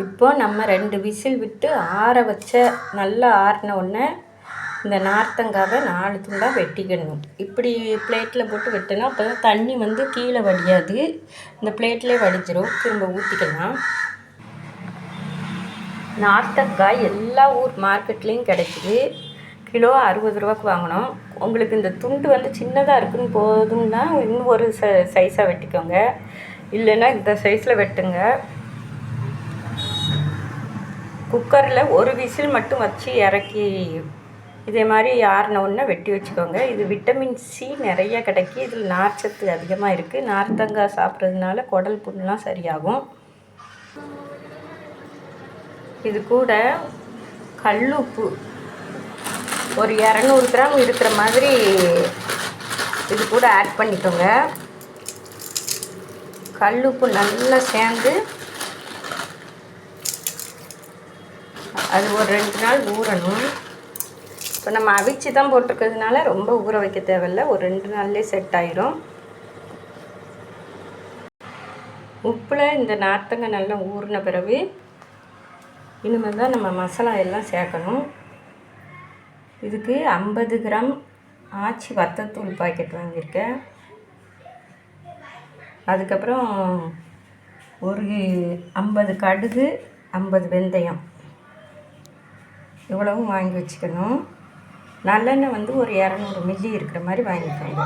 இப்போ நம்ம ரெண்டு விசில் விட்டு ஆற வச்ச நல்லா ஆறின உடனே இந்த நார்த்தங்காவை நாலு துண்டாக வெட்டிக்கணும். இப்படி பிளேட்டில் போட்டு வெட்டினா அப்போ தான் தண்ணி வந்து கீழே வடியாது. இந்த பிளேட்லேயே வடிச்சிடும் திரும்ப ஊற்றிக்கலாம் நார்த்தங்காய் எல்லா ஊர் மார்க்கெட்லேயும் கிடைக்குது. கிலோ அறுபது ரூபாய்க்கு வாங்கினோம் உங்களுக்கு இந்த துண்டு வந்து சின்னதாக இருக்குன்னு போதும்னா இன்னும் ஒரு ச சைஸாக வெட்டிக்கோங்க. இல்லைன்னா இந்த சைஸில் வெட்டுங்க. குக்கரில் ஒரு விசில் மட்டும் வச்சு இறக்கி இதே மாதிரி ஆறின வெட்டி வச்சுக்கோங்க. இது விட்டமின் சி நிறைய கிடைக்கி இதில் நார்ச்சத்து அதிகமாக இருக்குது நார்த்தங்காய் சாப்பிட்றதுனால குடல் புண்ணுலாம் சரியாகும். இது கூட கல்லுப்பு. ஒரு இரநூறு கிராம் இருக்கிற மாதிரி இது கூட ஆட் பண்ணிக்கோங்க. கல்லுப்பு நல்லா சேர்ந்து அது ஒரு ரெண்டு நாள் ஊறணும். இப்போ நம்ம அவிச்சு தான் போட்டிருக்கிறதுனால ரொம்ப ஊற வைக்க தேவையில்ல. ஒரு ரெண்டு நாள்லேயே செட் ஆயிரும். உப்பில் இந்த நார்த்தங்க நல்லா ஊறின பிறகு இனிமேல் தான் நம்ம மசாலா எல்லாம் சேர்க்கணும். இதுக்கு ஐம்பது கிராம் ஆச்சி வத்தத்தூள் பாக்கெட் வாங்கியிருக்கேன். அதுக்கப்புறம் ஒரு ஐம்பது கடுகு ஐம்பது வெந்தயம். இவ்வளவும் வாங்கி வச்சுக்கணும். நல்லெண்ணெய் வந்து ஒரு இரநூறு மில்லி இருக்கிற மாதிரி வாங்கிக்கோங்க.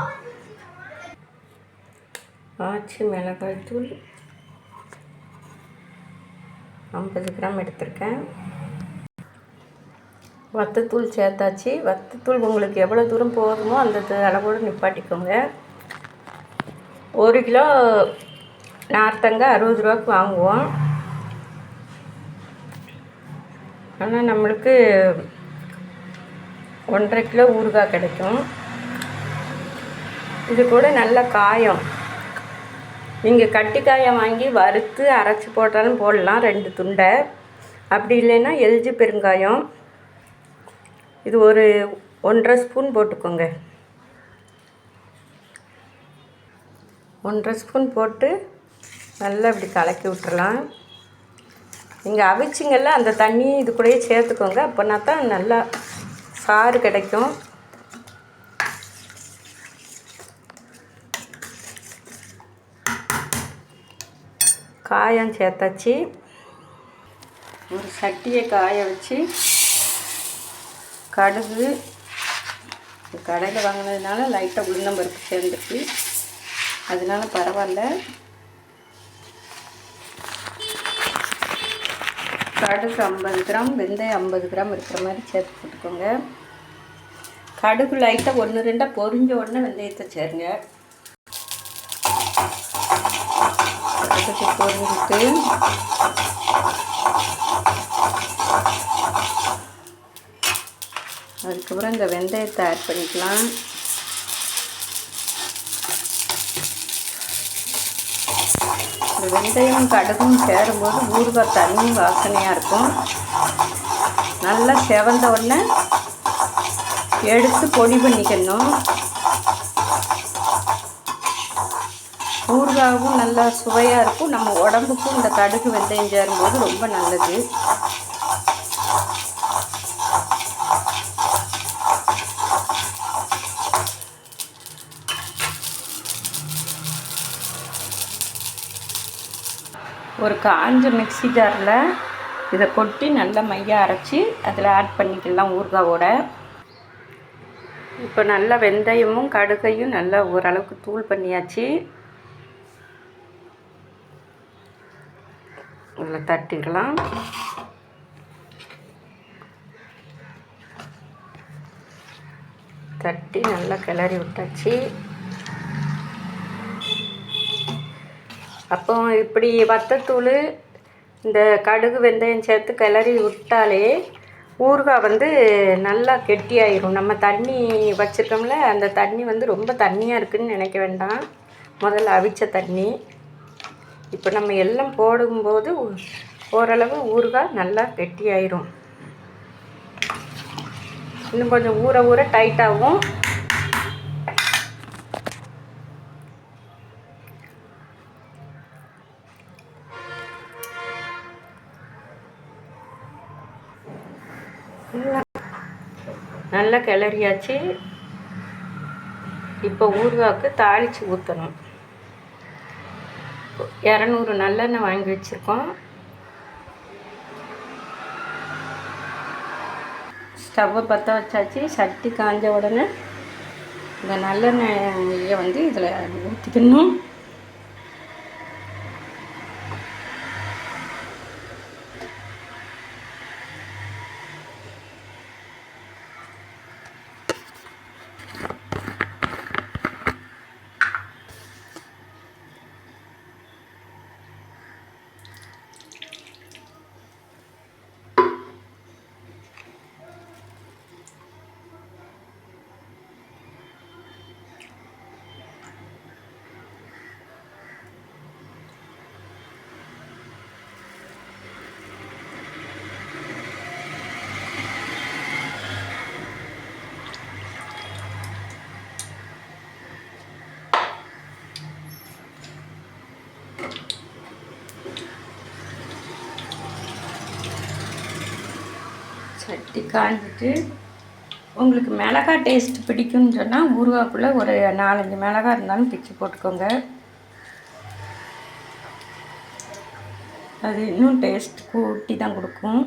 ஆச்சி மிளகாய் தூள். ஐம்பது கிராம் எடுத்திருக்கேன். வத்தத்தூள் சேர்த்தாச்சு. வத்தத்தூள் உங்களுக்கு எவ்வளோ தூரம் போதுமோ அந்த அளவோடு நிப்பாட்டிக்கோங்க. ஒரு கிலோ நார்த்தங்க அறுபது ரூபாய்க்கு வாங்குவோம். ஆனால் நம்மளுக்கு ஒன்றரை கிலோ ஊறுகாய் கிடைக்கும். இது கூட நல்ல காயம். நீங்கள் கட்டி காயம் வாங்கி வறுத்து அரைச்சி போட்டாலும் போடலாம் ரெண்டு துண்டை. அப்படி இல்லைன்னா எல்ஜி பெருங்காயம். இது ஒரு ஒன்றரை ஸ்பூன் போட்டுக்கோங்க. ஒன்றரை ஸ்பூன் போட்டு நல்லா இப்படி கலக்கி விட்டுறலாம். நீங்கள் அவிச்சிங்கள்ல அந்த தண்ணி இது கூடயே சேர்த்துக்கோங்க. அப்போனா தான் நல்லா சாறு கிடைக்கும். காயம் சேர்த்தாச்சு. ஒரு சட்டியை காய வச்சு கடுகு கடையில் வாங்கினதுனால லைட்டாக உளுந்தம்பருப்பு சேர்ந்துருக்கு அதனால பரவாயில்ல. கடுகு ஐம்பது கிராம் வெந்தயம் ஐம்பது கிராம் இருக்கிற மாதிரி சேர்த்து போட்டுக்கோங்க. கடுகு லைட்டாக ஒன்று ரெண்டாக பொரிஞ்ச உடனே வெந்தயத்தை சேருங்க. கடுகு பொரிஞ்சிட்டு. அதுக்கப்புறம் இந்த வெந்தயத்தை ஆட் பண்ணிக்கலாம். இந்த வெந்தயம் கடுகும் சேரும்போது ஊறுகாய் தண்ணி வாசனையாக இருக்கும். நல்லா செவந்த உடனே எடுத்து பொடி பண்ணிக்கணும். ஊறுகாவும் நல்லா சுவையாக இருக்கும். நம்ம உடம்புக்கும் இந்த கடுகு வெந்தயம் சேரும்போது ரொம்ப நல்லது. ஒரு காஞ்ச மிக்ஸி ஜாரில் இதை கொட்டி நல்லா மையாக அரைச்சி அதில் ஆட் பண்ணிக்கலாம் ஊறுகாவோட இப்போ நல்லா வெந்தயமும் கடுகையும் நல்லா ஓரளவுக்கு தூள் பண்ணியாச்சு. இதில் தட்டிக்கலாம் தட்டி நல்லா கிளறி விட்டாச்சு. அப்போ இப்படி வத்தத்தூள் இந்த கடுகு வெந்தயம் சேர்த்து கிளறி விட்டாலே ஊறுகாய் வந்து நல்லா கெட்டியாயிரும். நம்ம தண்ணி வச்சுருக்கோம்ல அந்த தண்ணி வந்து ரொம்ப தண்ணியாக இருக்குன்னு நினைக்க வேண்டாம். முதல்ல அவிச்ச தண்ணி. இப்போ நம்ம எல்லாம் போடும்போது ஓரளவு ஊறுகாய் நல்லா கெட்டியாயிரும். இன்னும் கொஞ்சம் ஊற ஊற டைட்டாகும் நல்லா கிளறியாச்சு. இப்போ ஊறுகாய்க்கு தாளித்து ஊற்றணும் இரநூறு நல்லெண்ணெய் வாங்கி வச்சுருக்கோம். ஸ்டவ்வை பற்ற வச்சாச்சு. சட்டி காஞ்ச உடனே இந்த நல்லெண்ணெயை வந்து இதில் ஊற்றிக்கணும் சட்டி காஞ்சிட்டு உங்களுக்கு மிளகா டேஸ்ட் பிடிக்கும்னு சொன்னால் ஊறுகாக்குள்ளே ஒரு நாலஞ்சு மிளகா இருந்தாலும் பிச்சு போட்டுக்கோங்க. அது இன்னும் டேஸ்ட் கூட்டி தான் கொடுக்கும்.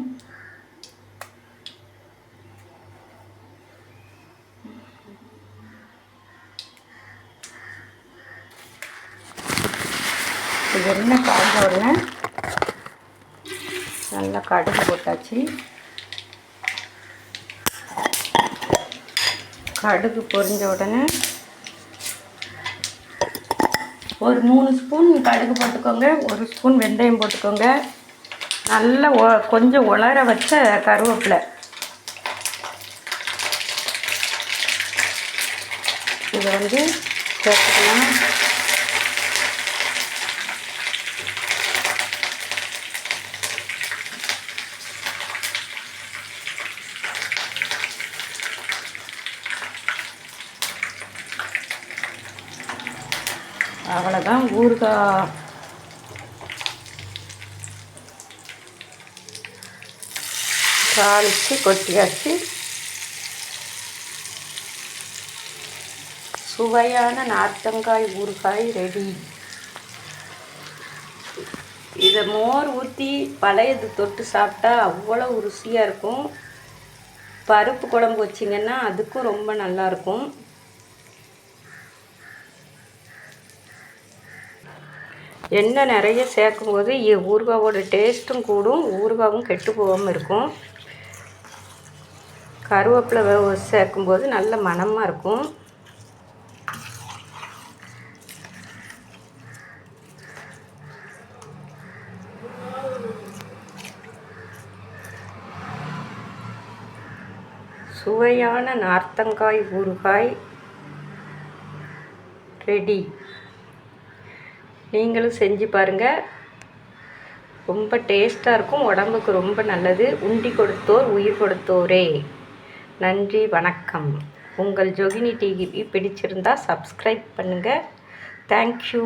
இது எண்ணெய் காய்ஞ்ச உடனே நல்லா கடுகு போட்டாச்சு. கடுகு பொரிஞ்ச உடனே ஒரு மூணு ஸ்பூன் கடுகு போட்டுக்கோங்க ஒரு ஸ்பூன் வெந்தயம் போட்டுக்கோங்க. நல்லா ஒ கொஞ்சம் உலர வச்ச கருவேப்பிலை. இதை வந்து சேர்த்துக்கலாம். அவ்வளோதான் ஊறுகாய் தாளித்து கொட்டியாச்சு சுவையான நார்த்தங்காய் ஊறுகாய் ரெடி இதை மோர் ஊற்றி பழையது தொட்டு சாப்பிட்டா அவ்வளோ ருசியாக இருக்கும். பருப்பு குழம்பு வச்சிங்கன்னா அதுக்கும் ரொம்ப நல்லாயிருக்கும் எண்ணெய் நிறைய சேர்க்கும்போது இ- ஊறுகாவோட டேஸ்ட்டும் கூடும் ஊறுகாவும் கெட்டு போகாமல் இருக்கும். கருவேப்பிலை சேர்க்கும்போது நல்ல மணமாக இருக்கும். சுவையான நார்த்தங்காய் ஊறுகாய் ரெடி. நீங்களும் செஞ்சு பாருங்கள் ரொம்ப டேஸ்ட்டாக இருக்கும். உடம்புக்கு ரொம்ப நல்லது. உண்டி கொடுத்தோர் உயிர் கொடுத்தோரே. நன்றி வணக்கம். உங்கள் ஜொகினி டிவி பிடிச்சிருந்தால் சப்ஸ்கிரைப் பண்ணுங்கள் தேங்க்யூ